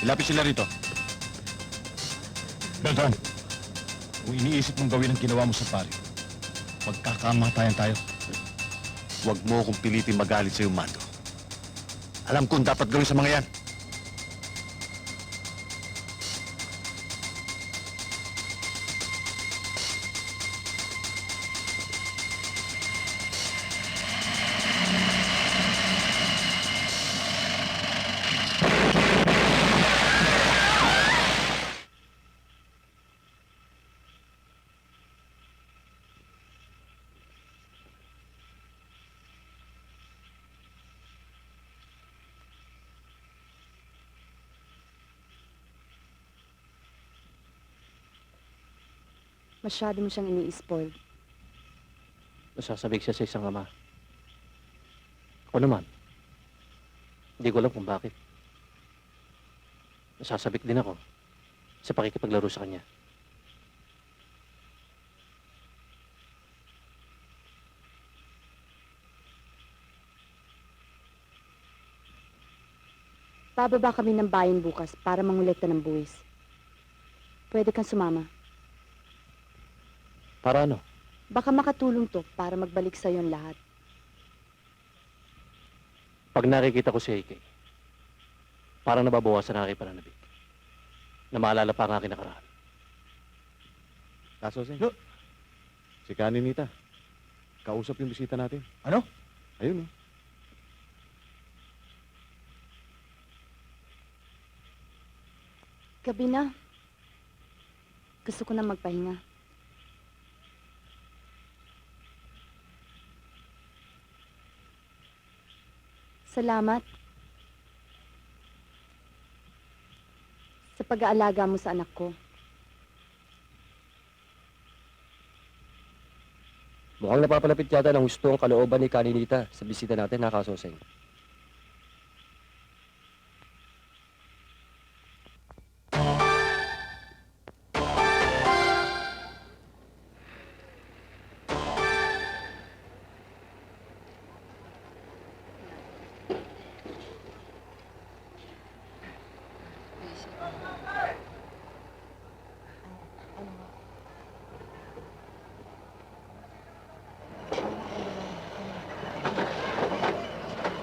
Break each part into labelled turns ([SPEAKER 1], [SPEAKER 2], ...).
[SPEAKER 1] Ilapit sila rito. Beltran, kung iniisip mong gawin ang ginawa mo sa pari, magkakamatayan tayo. Huwag mo akong pilitin magalit sa iyong mando. Alam kong dapat gawin sa mga yan.
[SPEAKER 2] Masyado mo siyang ini-spoil.
[SPEAKER 3] Nasasabik siya sa isang ama. Ako naman, hindi ko alam kung bakit. Nasasabik din ako sa pakikipaglaro sa kanya.
[SPEAKER 2] Bababa kami ng bayan bukas para mangolekta ng buwis. Pwede kang sumama.
[SPEAKER 3] Para ano?
[SPEAKER 2] Baka makatulong to para magbalik sa ang lahat.
[SPEAKER 3] Pag nakikita ko si AK, parang nababawasan ang aking pananabik. Na maalala pa ang aking nakaraan.
[SPEAKER 1] Kaso, Sen. Si Kaninita. Kausap yung bisita natin.
[SPEAKER 4] Ano?
[SPEAKER 1] Ayun, oh.
[SPEAKER 2] Gabi na. Gusto ko na magpahinga. Salamat. Sa pag-aalaga mo sa anak ko.
[SPEAKER 5] Mukhang napapalapit yata ng gusto ang kalooban ni Kaninita sa bisita natin, ha,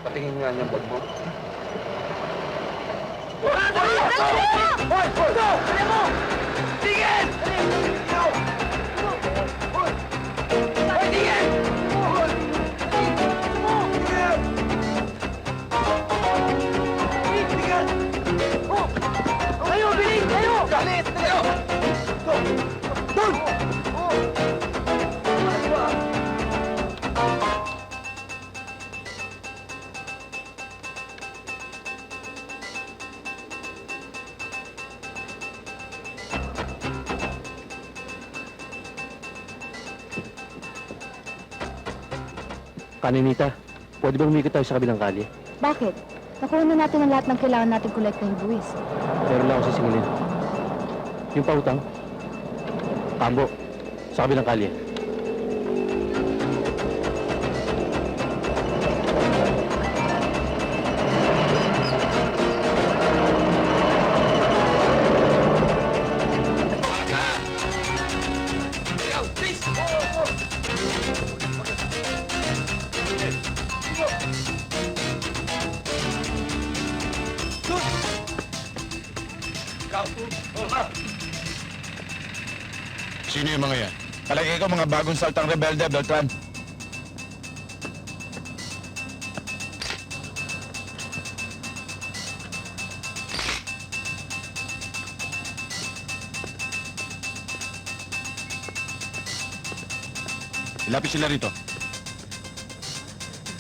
[SPEAKER 5] Patingin nga niyang bag mo.
[SPEAKER 3] Kaninita, pwede ba umikot tayo sa kabilang kalye?
[SPEAKER 2] Bakit? Nakuha na natin ang lahat ng kailangan natin kolektahin buwis.
[SPEAKER 3] Meron lang ako sisingilin. Yung pautang, tambo, sa kabilang kalye.
[SPEAKER 1] Sino yung mga yan? Palagay ko mga bagong saltang rebelde, Beltran. Ilapit sila rito.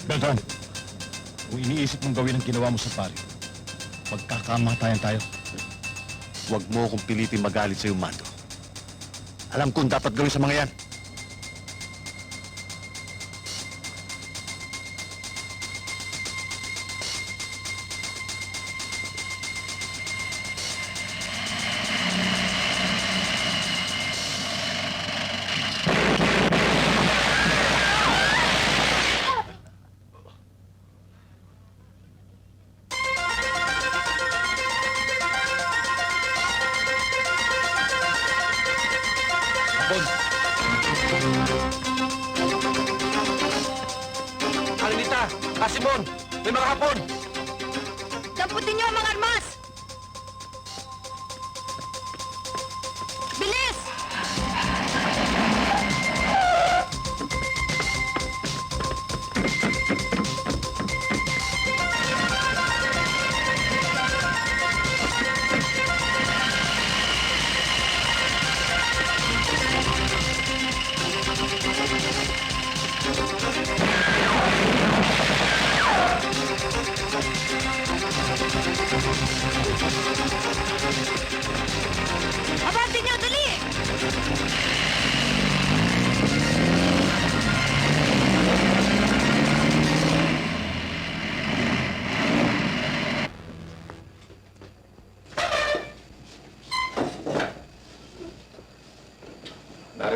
[SPEAKER 1] Beltran, kung iniisip mong gawin ang ginawa mo sa pari, magkakamatayan tayo. Huwag mo akong pilitin magalit sa iyong mando. Alam kong dapat gawin sa mga yan.
[SPEAKER 6] Kalinita! Kasimon! May mga hapon!
[SPEAKER 7] Damputin niyo ang mga armas!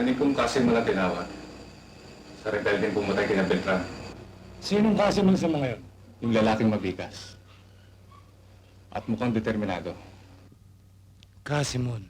[SPEAKER 4] Narinig kong kasi mo na tinawag. Sa rebelde pumatay kina Beltran.
[SPEAKER 8] Sinong kasi mo sa mga yun?
[SPEAKER 4] Yung lalaking mabigas. At mukhang determinado.
[SPEAKER 8] Kasimon.